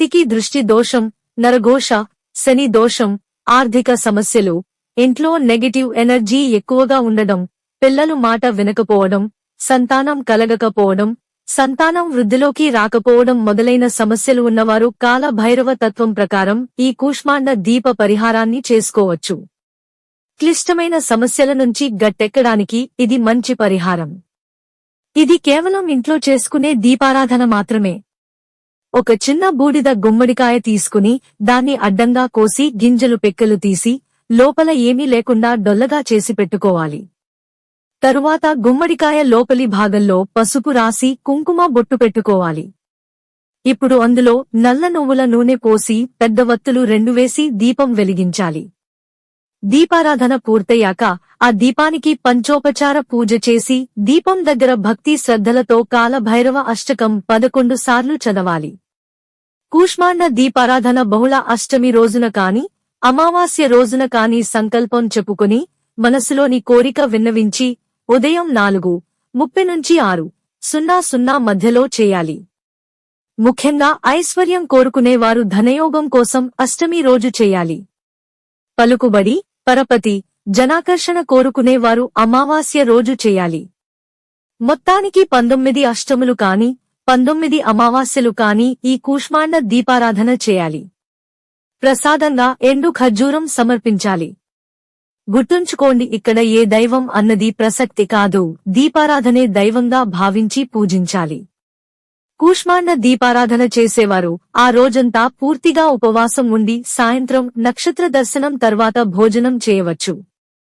వ్యక్తికి దృష్టి దోషం నరఘోష శని దోషం ఆర్థిక సమస్యలు ఇంట్లో నెగటివ్ ఎనర్జీ ఎక్కువగా ఉండడం పిల్లలు మాట వినకపోవడం సంతానం కలగకపోవడం సంతానం వృద్ధిలోకి రాకపోవడం మొదలైన సమస్యలు ఉన్నవారు కాల భైరవ తత్వం ప్రకారం ఈ కూష్మాండ దీప పరిహారాన్ని చేసుకోవచ్చు. క్లిష్టమైన సమస్యల నుంచి గట్టెక్కడానికి ఇది మంచి పరిహారం. ఇది కేవలం ఇంట్లో చేసుకునే దీపారాధన మాత్రమే. ఒక చిన్న బూడిద గుమ్మడికాయ తీసుకుని దాన్ని అడ్డంగా కోసి గింజలు పెక్కలు తీసి లోపల ఏమీ లేకుండా డొల్లగా చేసి పెట్టుకోవాలి. తరువాత గుమ్మడికాయ లోపలి భాగంలో పసుపు రాసి కుంకుమ బొట్టు పెట్టుకోవాలి. ఇప్పుడు అందులో నల్ల నువ్వుల నూనె పోసి పెద్ద వత్తులు రెండు వేసి దీపం వెలిగించాలి. దీపారాధన పూర్తయ్యాక ఆ దీపానికి పంచోపచార పూజ చేసి దీపం దగ్గర భక్తి శ్రద్ధలతో కాలభైరవ అష్టకం పదకొండు సార్లు చదవాలి. కూష్మాండ దీపారాధన బహుళ అష్టమి రోజున కాని అమావాస్య రోజున కాని సంకల్పం చెప్పుకుని మనసులోని కోరిక విన్నవించి ఉదయం నాలుగు ముప్పై నుంచి ఆరు సున్నా సున్నా మధ్యలో చేయాలి. ముఖ్యంగా ఐశ్వర్యం కోరుకునేవారు ధనయోగం కోసం అష్టమి రోజు చేయాలి. పలుకుబడి పరపతి జనాకర్షణ కోరుకునేవారు అమావాస్య రోజు చేయాలి. మొత్తానికి పంతొమ్మిది అష్టములు కాని పంతొమ్మిది అమావాస్యలు కాని ఈ కూష్మాండ దీపారాధన చేయాలి. ప్రసాదంగా ఎండు ఖర్జూరం సమర్పించాలి. గుర్తుంచుకోండి ఇక్కడ ఏ దైవం అన్నది ప్రసక్తి కాదు దీపారాధనే దైవంగా భావించి పూజించాలి. కూష్మాండ దీపారాధన చేసేవారు ఆ రోజంతా పూర్తిగా ఉపవాసం ఉండి సాయంత్రం నక్షత్ర దర్శనం తర్వాత భోజనం చేయవచ్చు.